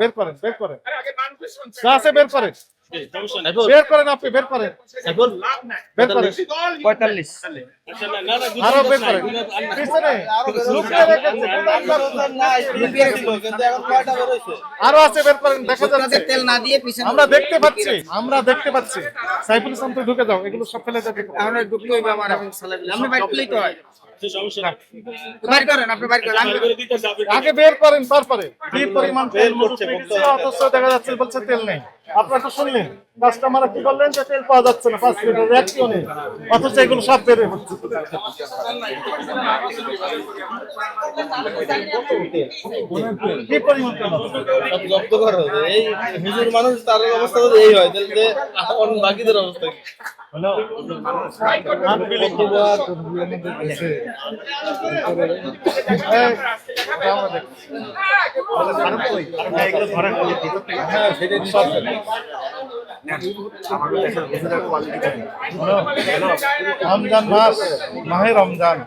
বের করেন বের করেন। ক্লাসে আছে বের করেন। বের করেন আপনি বের করেন। বের করেন। পঁয়তাল্লিশ। আরও বের করেন পিছনে। লুকিয়ে রেখেছে আরও আছে বের করেন দেখা যাচ্ছে। তেল না দিয়ে পিছনে আমরা দেখতে পাচ্ছি আমরা দেখতে পাচ্ছি। সাইফুল ইসলাম ঢুকে যাও এগুলো সব ফেলে যাবে আমরা হইবে আমার এখন সালাবিল করলেই তো হয়। বাইর করেন আপনি বাইর করেন। আমি আগে বের করেন তারপরে। কি পরিমাণ তেল অথচ দেখা যাচ্ছে বলছে তেল নেই। আপনারা তো শুনলেন কাস্টমার কি করলেন যে তেল পাওয়া যাচ্ছে না পাঁচ লিটার একটিও নেই। অথচ এগুলো সব বেড়ে হচ্ছে। জব্দ করা এই হিজুর মানুষ তার অবস্থা যদি এই হয় যে বাকিদের অবস্থা কি? রমজান মাস মাহে রমজান।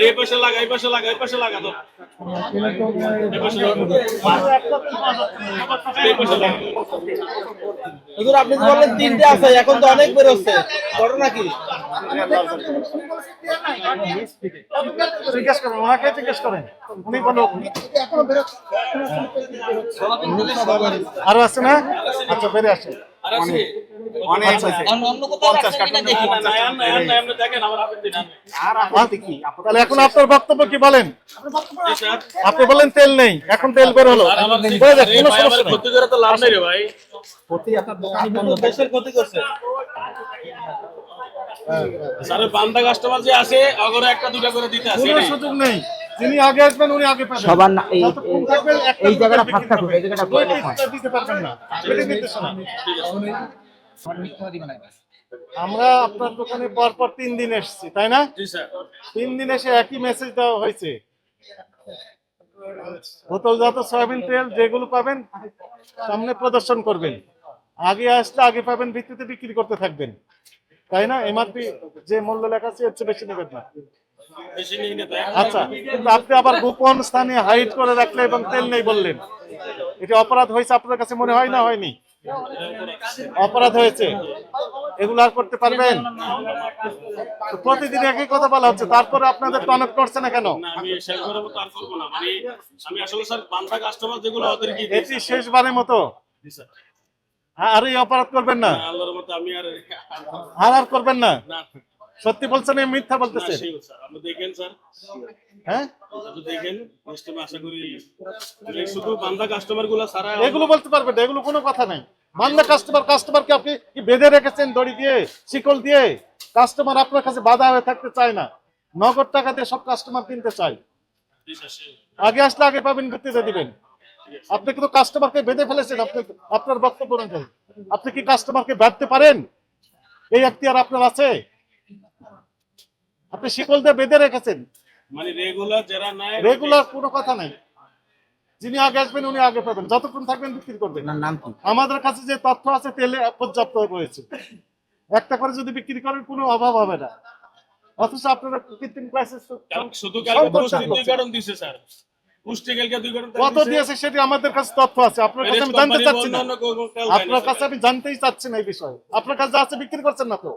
এই পাশে লাগা এই পাশে লাগা এই পাশে লাগা তো। এই পাশে লাগা। এই পাশে লাগা। হুজুর আপনি বললেন তিনটে আছে এখন তো অনেক বের হচ্ছে ঘটনা কি? জিজ্ঞেস করেন ওনাকে জিজ্ঞেস করেন। উনি বলো আরও আছে না? আচ্ছা বেড়ে আসে আর আছে। আচ্ছা তাহলে এখন আপনার বক্তব্য কি বলেন? আপনি বলেন তেল নেই এখন তেল বের হলো। দেশের ক্ষতি করছে স্যার বান্দা কাস্টমার যে আছে অগরে একটা দুটা করে দিতে আছে কোনো সুযোগ নেই। যিনি আগে আসবেন উনি আগে পাবেন। সবার না এই থাকবেন এই জায়গাটা ফাঁক থাকুক, এই জায়গাটা দুই দিতে পারবেন না। এটা আমরা আপনার দোকানে পর পর তিন দিন এসেছি তাই না? তিন দিন এসে একই মেসেজ দেওয়া হয়েছে। বোতলজাত সয়াবিন তেল যেগুলো পাবেন, সামনে প্রদর্শন করবেন। আগে আসলে আগে পাবেন, ভিত্তিতে বিক্রি করতে থাকবেন। তাই না? এমআরপি যে মূল্য লেখা আছে চেয়ে বেশি নেবেন না। আচ্ছা কিন্তু আপনি আবার গোপন স্থানে হাইড করে রাখলে এবং তেল নেই বললেন। এটা অপরাধ হয়েছে আপনার কাছে মনে হয় না, হয়নি? অপরাধ হয়েছে? এগুলো আর করতে পারবেন? প্রতিদিন একই কথা বলা হচ্ছে তারপরে আপনাদের টনক করছে না কেন? মানে এটি শেষবারের মতো? আর এই অপরাধ করবেন না? আর আর করবেন না। সত্যি বলছেন মিথ্যা বলতেছেন? আপনি দেখেন স্যার। হ্যাঁ? দেখেন আশা করি শুধু বান্দা কাস্টমারগুলো সারা এগুলো বলতে পারবেন এগুলো কোনো কথা নাই। বান্দা কাস্টমার কাস্টমারকে আপনি কি বেঁধে রেখেছেন দড়ি দিয়ে শিকল দিয়ে? কাস্টমার আপনার কাছে বাধা হয়ে থাকতে চায় না। নগদ টাকা দিয়ে সব কাস্টমার কিনতে চায়। sure। আগে আসলে আগে পাবেন ভিত্তিতে দিবেন। আপনি কিন্তু কাস্টমারকে বেঁধে ফেলেছেন আপনি আপনার বক্তব্য অনুযায়ী আপনি কি কাস্টমারকে বাঁধতে পারেন? এই এখতিয়ার আপনার আছে? আপনি শিকল দিয়ে বেঁধে রেখেছেন। মানে রেগুলার যারা নাই রেগুলার কোনো কথা নাই। যিনি আগে আসবেন উনি আগে পাবেন। যতক্ষণ থাকবেন বিক্রি করবেন। নাম কি? আমাদের কাছে যে তথ্য আছে তেলে পর্যাপ্ত রয়েছে। একটা করে যদি বিক্রি করেন কোনো অভাব হবে না। অথচ আপনারা কৃত্রিম ক্লাসেস শুধু কারণ দিছে স্যার। কত দিয়েছে সেটি আমাদের কাছে তথ্য আছে। আপনার কাছে আমি জানতে চাচ্ছি না। আপনার কাছে আমি জানতেই চাচ্ছি না এই বিষয়ে। আপনার কাছে আছে বিক্রি করছেন না তো?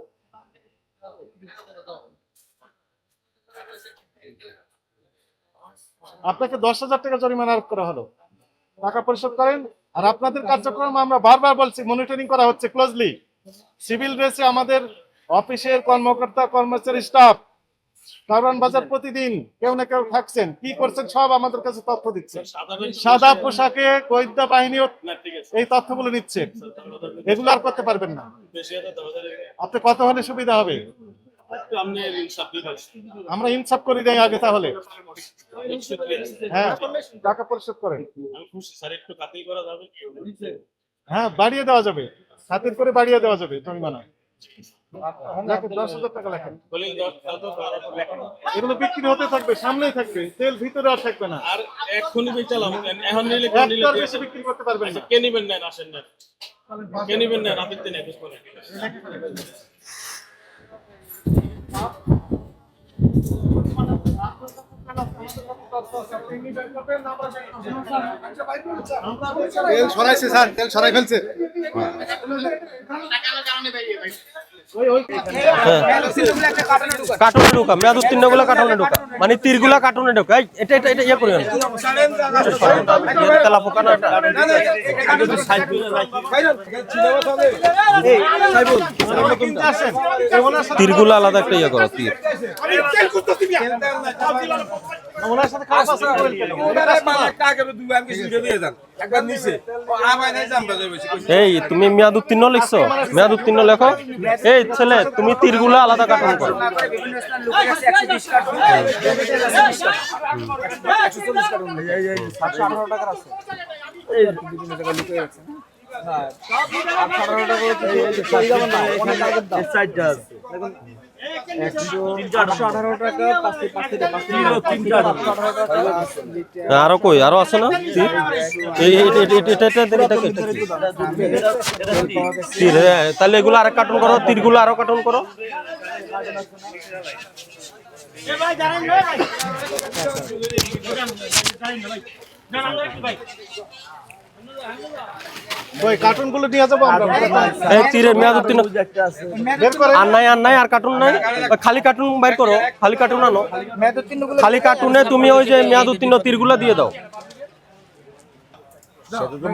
আপনাকে দশ হাজার টাকা জরিমানা আরোপ করা হলো। টাকা পরিশোধ করেন আর আপনাদের কার্যক্রম আমরা বারবার বলছি মনিটরিং করা হচ্ছে ক্লোজলি সিভিল ড্রেসে আমাদের অফিসের কর্মকর্তা কর্মচারী স্টাফ কারণ বাজার প্রতিদিন কেউ না কেউ থাকছেন। কি করছেন সব আমাদের কাছে তথ্য দিচ্ছে। সাদা পোশাকে গোয়েন্দা এই তথ্যগুলো নিচ্ছে। এগুলো আর করতে পারবেন না। আপনি কত হলে সুবিধা হবে? আমরা ইনসাফ করে দেয় আগে তাহলে। হ্যাঁ। টাকা পরিশোধ করেন। হ্যাঁ বাড়িয়ে দেওয়া যাবে। খাতির করে বাড়িয়ে দেওয়া যাবে জরিমানা। এগুলো বিক্রি হতে থাকবে সামনেই থাকবে তেল ভিতরে আর থাকবে না। আর বেচালাম এখন নিলে বেশি বিক্রি করতে পারবেন না। কে নিবেন নেন আসেন নেন কে নিবেন নেন আপত্তি নেই 어? তেল সরাইছে, স্যার, তেল সরাই ফেলছে। কার্টুনে ঢোকা, মেয়াদ উত্তীর্ণগুলা কার্টুনে ঢোকা। মানে তীরগুলা কার্টুনে ঢোকা। এটা এটা এটা ইয়ে করি তেলা পোকা না তীরগুলো আলাদা একটা ইয়ে করো, তীর। ওনার সাথে খারাপ আচরণ করেন কেন? এই তুমি মেয়াদ উত্তীর্ণ লিখছো মেয়াদ উত্তীর্ণ লেখো এই ছেলে তুমি তীরগুলো আলাদা কার্টুন করো বিভিন্ন আরও কই? আরও আছে না? তীর তাহলে এগুলো আরেক কার্টুন করো তীরগুলো আরও কার্টুন করো। ওই কার্টুনগুলো নিয়ে যাব আমরা। এই তীরের মেয়াদ উত্তীর্ণ। বের করে। আর নাই আর নাই আর কার্টুন নাই। খালি কার্টুন বের করো খালি কার্টুন আনো। খালি কার্টুনে তুমি ওই যে মেয়াদ উত্তীর্ণ তীরগুলো দিয়ে দাও।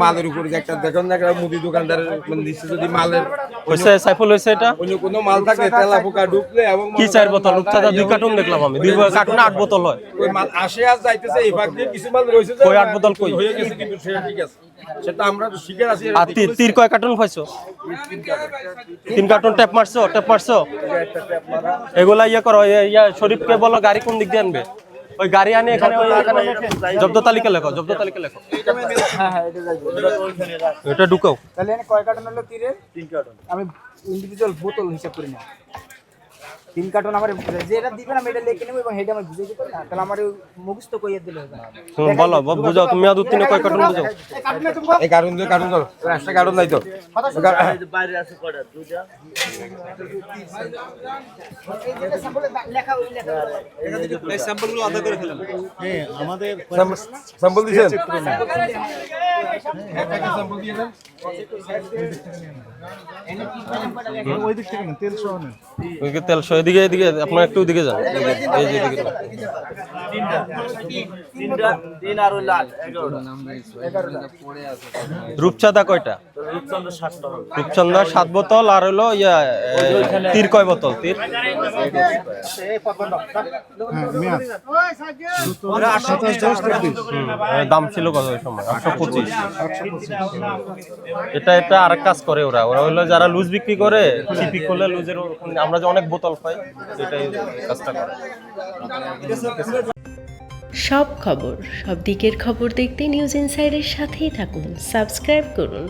মালের উপরে যে একটা দেখুন না একটা মুদি দোকানদারের মানে নিচে যদি মালের হয়েছে সাইফুল হয়েছে এটা? অন্য কোনো মাল থাকে তেলা পোকা ঢুকলে এবং কি চার বোতল? উত্তাদা দুই কার্টুন দেখলাম আমি। দুই কার্টুনে আট বোতল হয়। ওই মাল আসে আর যাইতেছে এই ফাঁক দিয়ে কিছু মাল রয়েছে যে কই আট বোতল কই? হয়ে গেছে কিন্তু সেটা ঠিক আছে। সেটা আমরা তো শিখে আছি আর তীর তীর কয় কার্টুন পাইছো? তিন কার্টুন ট্যাপ মারছো ট্যাপ মারছো? এগুলা ইয়ে করো ইয়ে- ইয়া শরীফকে বলো গাড়ি কোন দিক দিয়ে আনবে? ওই গাড়ি আনি এখানে ওই এখানে। জব্দ তালিকা লেখো জব্দ তালিকা লেখো। হ্যাঁ হ্যাঁ এটা এটা ঢুকাও। তাহলে এখানে কয় কার্টন হলো তীরে তিন কার্টন আমি ইন্ডিভিজুয়াল বোতল হিসাব করি না তিন কার্টন আমার যেটা দিবেন আমি এটা লিখে নেব এবং এটা আমি বুঝে দিতে না তাহলে আমার মুখস্থ কইয়ে দিলে হবে না। তুমি বলো বুঝাও তুমি কয় কার্টুন বুঝাও। এই কারণ দিয়ে কারণ করো। একটা কারণ নাই তো। এই যেটা sample এ লেখা ওই লেখা। হ্যাঁ, আমাদের স্যাম্পল দিছেন ওই দিক থেকে নেন, তেল সহ নেন। তেল সহ এদিকে এদিকে আপনার একটু দিকে যান। এই যে এদিকে। রূপচাঁদা কয়টা? রূপচাঁদা সাত বোতল আর হলো ইয়া তীর কয় বোতল? তীর? হ্যাঁ দাম ছিল কত ওই সময়? আটশো পঁচিশ। এটা এটা আরেক কাজ করে ওরা। ওরা হলো যারা লুজ বিক্রি করে চিপি করলে লুজের আমরা যে অনেক বোতল পাই এটাই কাজটা করে। সব খবর সব দিকের খবর দেখতে নিউজ ইনসাইডের সাথেই থাকুন। সাবস্ক্রাইব করুন।